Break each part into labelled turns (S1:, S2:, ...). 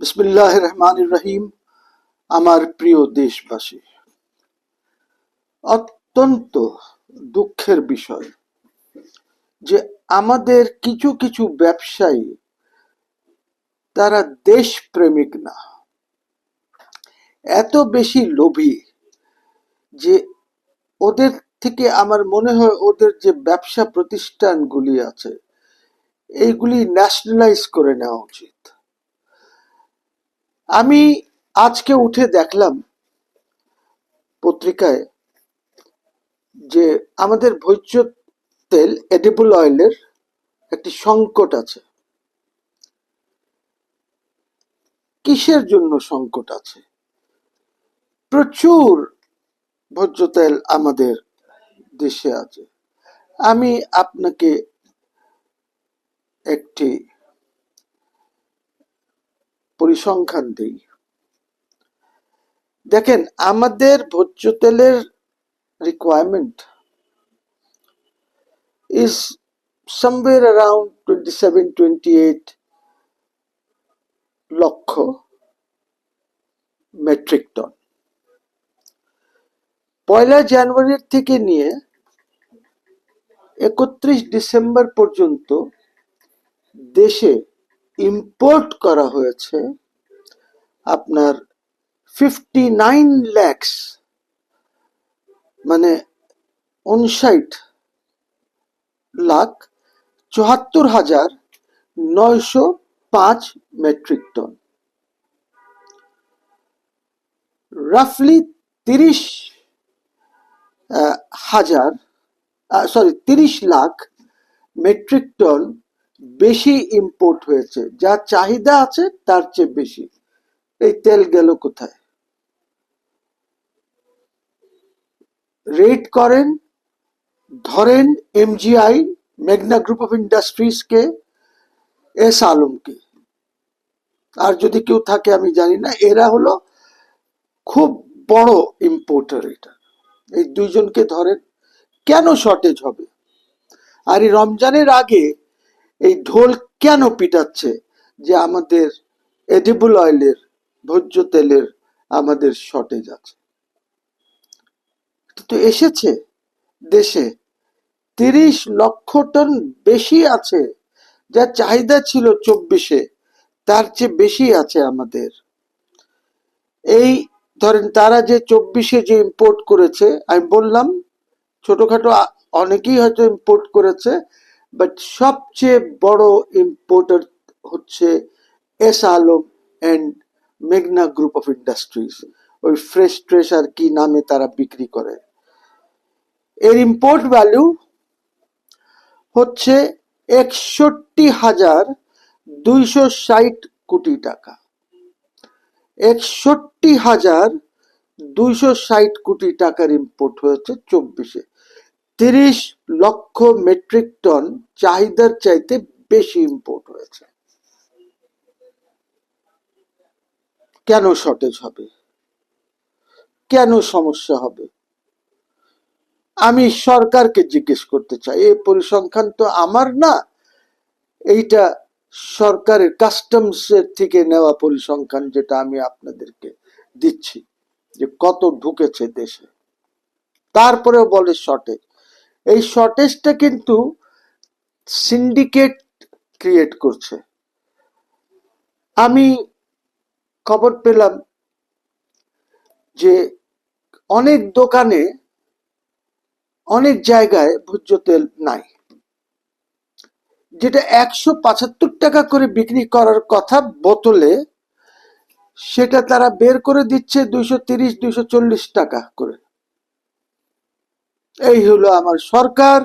S1: বিসমিল্লাহ রহমান রহিম আমার প্রিয় দেশবাসী। অত্যন্ত দুঃখের বিষয় যে আমাদের কিছু কিছু ব্যবসায়ী, তারা দেশপ্রেমিক না। এত বেশি লোভী যে ওদের থেকে আমার মনে হয় ওদের যে ব্যবসা প্রতিষ্ঠানগুলি আছে, এইগুলি ন্যাশনালাইজ করে নেওয়া উচিত। আমি আজকে উঠে দেখলাম পত্রিকায় যে আমাদের ভোজ্য তেল এডিবল অয়েলের একটি সংকট আছে। কিসের জন্য সংকট আছে? প্রচুর ভোজ্য তেল আমাদের দেশে আছে। আমি আপনাকে একটি পরিসংখ্যান দিই। দেখেন, আমাদের ভোজ্য তেলের রিকোয়ারমেন্ট is somewhere around 27 28 লক্ষ মেট্রিক টন পয়লা জানুয়ারির থেকে নিয়ে একত্রিশ ডিসেম্বর পর্যন্ত দেশে ইম্পোর্ট করা হয়েছে আপনার ফিফটি নাইন ল্যাক্স মানে উনষাট লাখ চুয়াত্তর হাজার নয়শো পাঁচ মেট্রিক টন। রাফলি তিরিশ হাজার সরি তিরিশ লাখ মেট্রিক টন বেশি ইম্পোর্ট হয়েছে। যা চাহিদা আছে, তার চেয়ে বেশি। এই তেল গেল কোথায়? রেট করেন, ধরেন এমজিআই মেঘনা গ্রুপ অফ ইন্ডাস্ট্রিজকে এস আলমকে। আর যদি কেউ থাকে, আমি জানি না, এরা হলো খুব বড় ইম্পোর্টার এটা। এই দুইজনকে ধরেন, কেন শর্টেজ হবে? আর এই রমজানের আগে এই ঢোল কেন পিটাচ্ছে যে আমাদের এডিবল অয়েলের ভোজ্য তেলের আমাদের শর্টেজ আছে? তো এসেছে দেশে। তিরিশ লক্ষ টন বেশি আছে। যা চাহিদা ছিল চব্বিশে, তার চেয়ে বেশি আছে আমাদের। এই ধরেন তারা যে চব্বিশে যে ইম্পোর্ট করেছে, আমি বললাম, ছোটখাটো অনেকেই হয়তো ইম্পোর্ট করেছে বাট সবচেয়ে বড় ইম্পোর্টার হচ্ছে এস আলম অ্যান্ড মেঘনা গ্রুপ অফ ইন্ডাস্ট্রিজ ওই ফ্রেশ ট্রেশ আর কি নামে তারা বিক্রি করে। এর ইম্পোর্ট ভ্যালু হচ্ছে একষট্টি হাজার দুইশো ষাট কোটি টাকা। একষট্টি হাজার দুইশো ষাট কোটি টাকার ইম্পোর্ট হয়েছে চব্বিশে। তিরিশ লক্ষ মেট্রিক টন চাহিদার চাইতে বেশি ইম্পোর্ট হয়েছে। কেন শর্টেজ হবে? কেন সমস্যা হবে? আমি সরকারকে জিজ্ঞেস করতে চাই, এই পরিসংখ্যান তো আমার না, এইটা সরকারের কাস্টমস এর থেকে নেওয়া পরিসংখ্যান যেটা আমি আপনাদেরকে দিচ্ছি, যে কত ঢুকেছে দেশে। তারপরেও বলে শর্টেজ এই শর্টেজটা কিন্তু সিন্ডিকেট ক্রিয়েট করছে। আমি খবর পেলাম যে অনেক দোকানে অনেক জায়গায় ভোজ্য তেল নাই। যেটা একশো পঁচাত্তর টাকা করে বিক্রি করার কথা বোতলে, সেটা তারা বের করে দিচ্ছে দুইশো তিরিশ, দুইশো চল্লিশ টাকা করে। এই হলো আমার সরকার,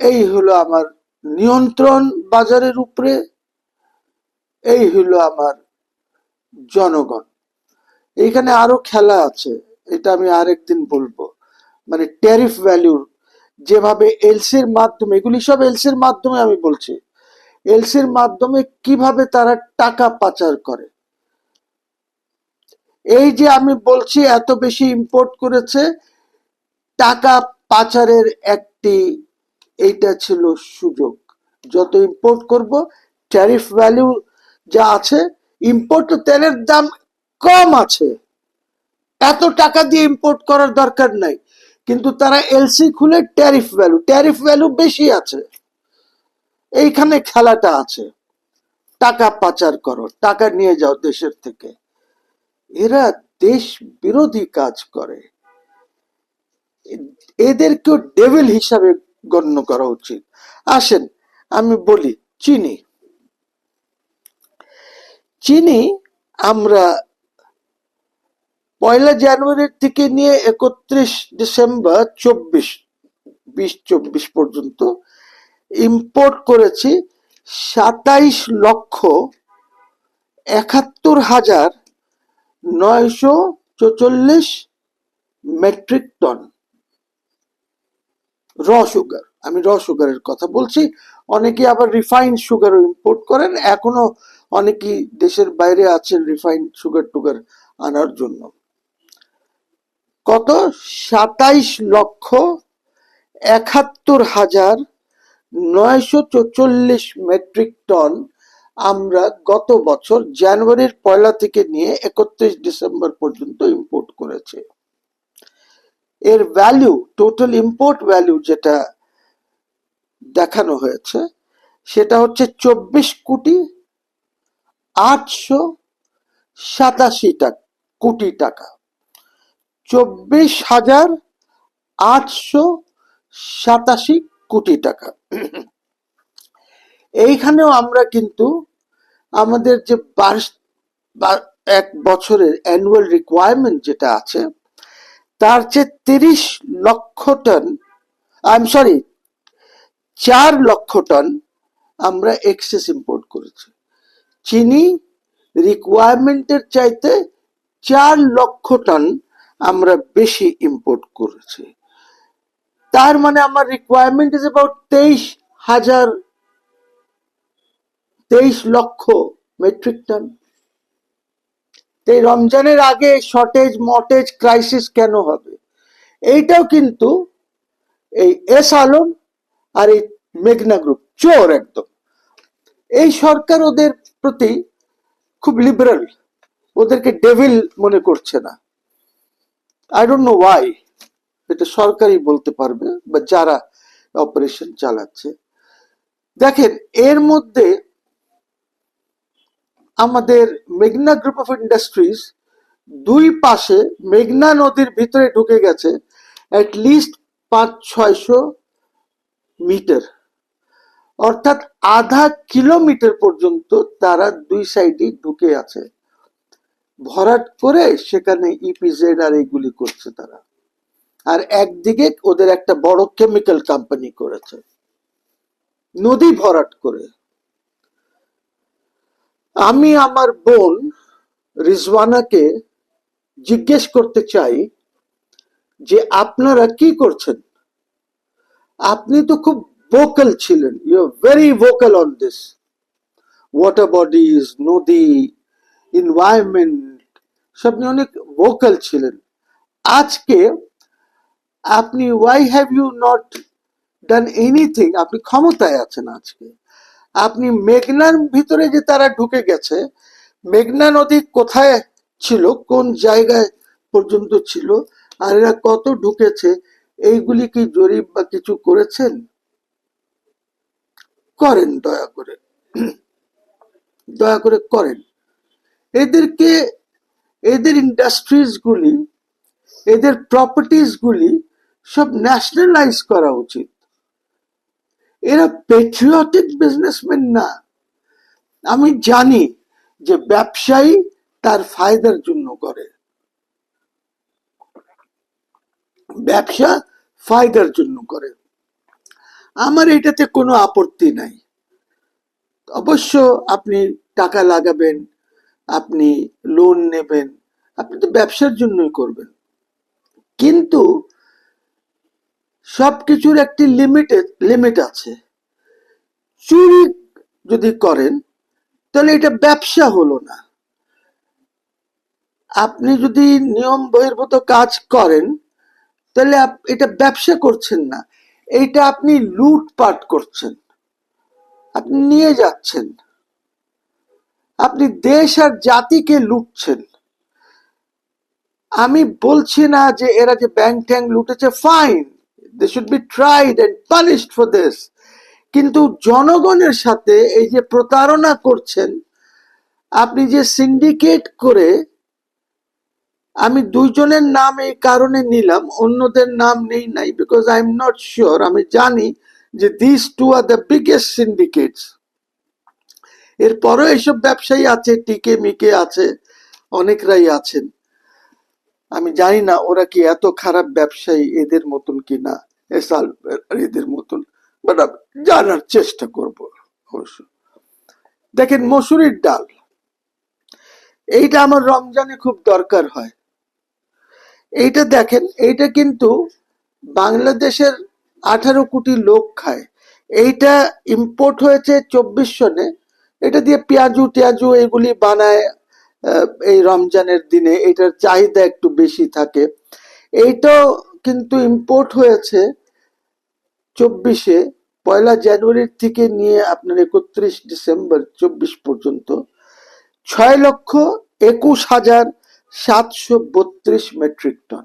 S1: এই হলো আমার নিয়ন্ত্রণ বাজারের উপরে, এই হলো আমার জনগণ। এখানে আরও খেলা আছে, এটা আমি আরেকদিন বলব। মানে ট্যারিফ ভ্যালুর যেভাবে এলসির মাধ্যমে, এগুলি সব এলসির মাধ্যমে আমি বলছি। এলসির মাধ্যমে কীভাবে তারা টাকা পাচার করে। এই যে আমি বলছি, এত বেশি ইম্পোর্ট করেছে টাকা পাচারের একটি, এইটা ছিল সুযোগ। যত ইম্পোর্ট করব ট্যারিফ ভ্যালু যা আছে ইম্পোর্ট তেলের দাম কম আছে। এত টাকা দিয়ে ইম্পোর্ট করার দরকার নাই। কিন্তু তারা এলসি খুলে ট্যারিফ ভ্যালু ট্যারিফ ভ্যালু বেশি আছে। এইখানে খেলাটা আছে। টাকা পাচার করো, টাকা নিয়ে যাও দেশের থেকে। এরা দেশ বিরোধী কাজ করে। এদেরকেও ডেভিল হিসাবে গণ্য করা উচিত। আসেন, আমি বলি, চিনি। চিনি আমরা পয়লা জানুয়ারির থেকে নিয়ে একত্রিশ ডিসেম্বর চব্বিশ, বিশ চব্বিশ পর্যন্ত ইম্পোর্ট করেছি সাতাইশ লক্ষ একাত্তর হাজার নয়শো চৌচল্লিশ মেট্রিক টন র সুগার আমি র সুগারের কথা বলছি। অনেকে আবার রিফাইন্ড সুগারও ইম্পোর্ট করেন। এখনও অনেকেই দেশের বাইরে আছেন রিফাইন্ড সুগার টুগার আনার জন্য। কত? সাতাইশ লক্ষ একাত্তর হাজার নয়শো চৌচল্লিশ মেট্রিক টন আমরা গত বছর জানুয়ারির পয়লা থেকে নিয়ে একত্রিশ ডিসেম্বর পর্যন্ত ইম্পোর্ট করেছে। এর ভ্যালু টোটাল ইম্পোর্ট ভ্যালু যেটা দেখানো হয়েছে, সেটা হচ্ছে চব্বিশ কোটি আটশো সাতাশি টাকা কোটি টাকা। চব্বিশ হাজার আটশো সাতাশি কোটি টাকা। এইখানেও আমরা কিন্তু আমাদের যে এক বছরের অ্যানুয়াল রিকোয়ারমেন্ট যেটা আছে তার চেয়ে তিরিশ লক্ষ টন, আই এম সরি, চার লক্ষ টন আমরা এক্সেস ইম্পোর্ট করেছি। চিনি রিকোয়ারমেন্টের চাইতে চার লক্ষ টন আমরা বেশি ইম্পোর্ট করেছি। তার মানে আমার রিকোয়ারমেন্ট ইজ অ্যাবাউট তেইশ হাজার, তেইশ লক্ষ মেট্রিক টন এই রমজানের আগে শর্টেজ মর্টেজ ক্রাইসিস কেন হবে? এইটাও কিন্তু এই এস আলম আর এই মেঘনা গ্রুপ চোর একদম। এই সরকার ওদের প্রতি খুব লিবারেল ওদেরকে ডেভিল মনে করছে না। আই ডোন্ট নো ওয়াই এটা সরকারই বলতে পারবে বা যারা অপারেশন চালাচ্ছে। দেখেন, এর মধ্যে আমাদের মেঘনা গ্রুপ অফ ইন্ডাস্ট্রিজ দুই পাশে মেঘনা নদীর ভিতরে ঢুকে গেছে অ্যাট লিস্ট পাঁচ, ছয়শো মিটার অর্থাৎ আধা কিলোমিটার পর্যন্ত তারা দুই সাইডে ঢুকে আছে। ভরাট করে সেখানে ইপিজেড আর এইগুলি করছে তারা। আর একদিকে ওদের একটা বড় কেমিক্যাল কোম্পানি করেছে। নদী ভরাট করে। আমি আমার বোন রিজওয়ানাকে জিজ্ঞেস করতে চাই যে আপনারা কি করছেন? আপনি তো খুব ভোকাল ছিলেন। You very vocal on this water bodies নদী এনভায়রনমেন্ট সব নিয়ে অনেক ভোকাল ছিলেন। আজকে আপনি why have you not done anything আপনি ক্ষমতায় আছেন আজকে। আপনি মেঘনার ভিতরে যে তারা ঢুকে গেছে, মেঘনা নদী কোথায় ছিল, কোন জায়গায় পর্যন্ত ছিল, আর এরা কত ঢুকেছে, এইগুলি কি জরিপ বা কিছু করেছেন? করেন, দয়া করে। দয়া করে করেন। এদেরকে, এদের ইন্ডাস্ট্রিজ গুলি, এদের প্রপার্টিজ গুলি সব ন্যাশনালাইজ করা উচিত। এরা পেট্রিয়টিক বিজনেসম্যান না। আমি জানি যে ব্যবসায়ী তার ফায়দার জন্য করে। ব্যবসা ফায়দার জন্য করে। আমার এটাতে কোনো আপত্তি নাই। অবশ্য আপনি টাকা লাগাবেন, আপনি লোন নেবেন, আপনি তো ব্যবসার জন্যই করবেন। কিন্তু সবকিছুর একটি লিমিটেড লিমিট আছে। চুরি যদি করেন, তাহলে এটা ব্যবসা হলো না। আপনি যদি নিয়ম বহির্ভূত কাজ করেন, তাহলে এটা ব্যবসা করছেন না। এইটা আপনি লুটপাট করছেন। আপনি নিয়ে যাচ্ছেন। আপনি দেশ আর জাতিকে লুটছেন। আমি বলছি না যে এরা যে bank tank লুটেছে fine they should be tried and punished for this কিন্তু জনগণের সাথে এই যে প্রতারণা করছেন, আপনি যে সিন্ডিকেট করে আমি দুইজনের নাম এই কারণে নিলাম, অন্যদের নাম নেই নাই because I am not sure আমি জানি যে this two are the biggest syndicates এরপরও এইসব ব্যবসায়ী আছে, টিকে মিকে আছে, অনেকরাই আছেন। আমি জানি না ওরা কি এত খারাপ ব্যবসায়ী এদের মতন কি না এসাল এদের মতন। জানার চেষ্টা করব অবশ্য। দেখেন মসুরির ডাল। এইটা আমার রমজানে খুব দরকার হয়। এইটা দেখেন, এইটা কিন্তু বাংলাদেশের আঠারো কোটি লোক খায়। এইটা ইম্পোর্ট হয়েছে চব্বিশ সনে এটা দিয়ে পেঁয়াজু, টিয়াজু এগুলি বানায় এই রমজানের দিনে এটার চাহিদা একটু বেশি থাকে। এইটাও কিন্তু ইম্পোর্ট হয়েছে চব্বিশে। পয়লা জানুয়ারির থেকে নিয়ে আপনার একত্রিশ ডিসেম্বর, চব্বিশ পর্যন্ত। ছয় লক্ষ একুশ হাজার সাতশো বত্রিশ মেট্রিক টন।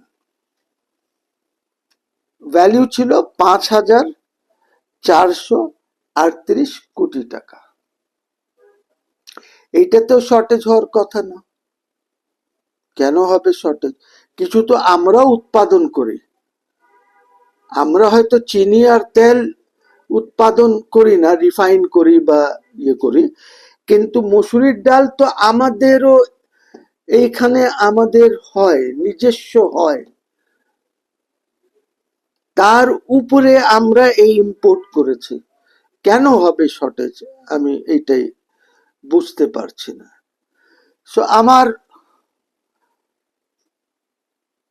S1: ভ্যালু ছিল পাঁচ হাজার চারশো আটত্রিশ কোটি টাকা। এইটাতেও শর্টেজ হওয়ার কথা না। কেন হবে শর্টেজ কিছু তো আমরাও উৎপাদন করি। আমরা হয়তো চিনি আর তেল উৎপাদন করি না রিফাইন করি বা ইয়ে করি, কিন্তু মসুরির ডাল তো আমাদেরও এইখানে আমাদের হয়, নিজস্ব হয়। তার উপরে আমরা এই ইম্পোর্ট করেছি। কেন হবে শর্টেজ আমি এইটাই বুঝতে পারছি না। সো আমার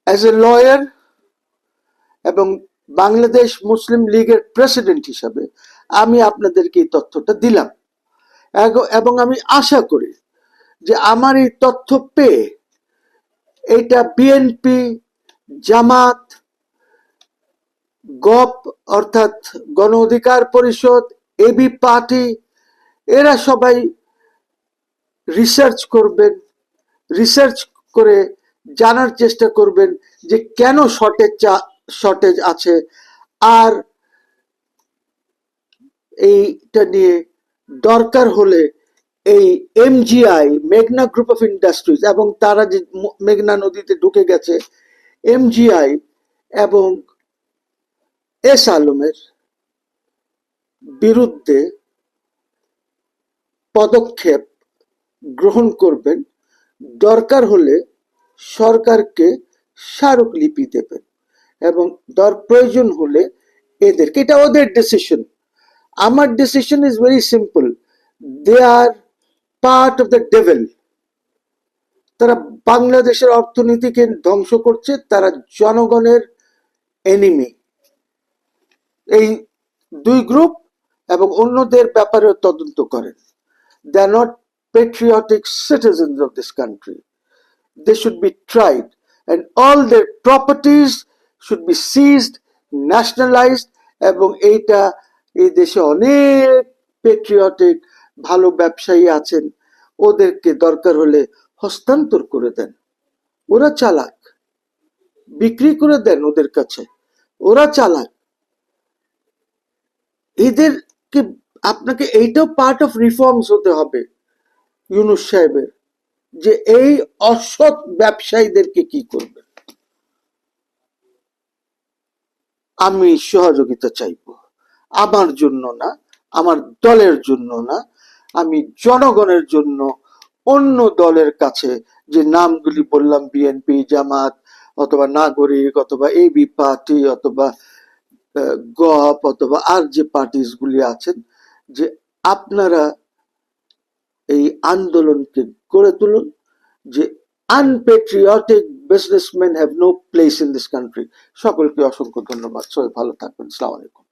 S1: অ্যাজ এ লয়ার এবং বাংলাদেশ মুসলিম লীগের প্রেসিডেন্ট হিসাবে আমি আপনাদেরকে এই তথ্যটা দিলাম। এবং আমি আশা করি যে আমার এই তথ্য পেয়ে এটা বিএনপি জামাত, গপ অর্থাৎ গণ অধিকার পরিষদ এবি পার্টি এরা সবাই রিসার্চ করবেন রিসার্চ করে জানার চেষ্টা করবেন যে কেন শর্টেজ শর্টেজ আছে আর এইটা নিয়ে দরকার হলে এই এমজিআই মেঘনা গ্রুপ অফ ইন্ডাস্ট্রিজ এবং তারা যে মেঘনা নদীতে ঢুকে গেছে এমজিআই এবং এস আলমের বিরুদ্ধে পদক্ষেপ গ্রহণ করবেন, দরকার হলে সরকারকে স্মারকলিপি দেবেন এবং দর প্রয়োজন হলে এদেরকে, এটা ওদের ডিসিশন আমার decision is very simple they are part of the devil তারা বাংলাদেশের অর্থনীতিকে ধ্বংস করছে, তারা জনগণের এনিমি এই দুই গ্রুপ এবং অন্যদের ব্যাপারেও তদন্ত করেন। They are not patriotic citizens of this country they should be tried, and all their properties should be seized, nationalized, এবং এইটা এই দেশে অনেক পেট্রিয়টিক ভালো ব্যবসায়ী আছেন। ওদেরকে দরকার হলে হস্তান্তর করে দেন। ওরা চালাক। বিক্রি করে দেন ওদের কাছে। ওরা চালাক। এদেরকে, আপনাকে এইটাও পার্ট অফ রিফর্মস হতে হবে। ইউনুস সাহেবের, যে এই অসৎ ব্যবসায়ীদেরকে কি করবে? আমি সহযোগিতা চাইব। আমার জন্য না, আমার দলের জন্য না, আমি জনগণের জন্য অন্য দলের কাছে যে নামগুলি বললাম বিএনপি জামাত, অথবা নাগরিক, অথবা এবি পার্টি, অথবা গপ, অথবা আর যে পার্টিস গুলি আছেন, যে আপনারা এই আন্দোলনকে গড়ে তুলুন, যে unpatriotic businessman have no place in this country সকলকে অসংখ্য ধন্যবাদ। সবাই ভালো থাকবেন। সালাম আলাইকুম।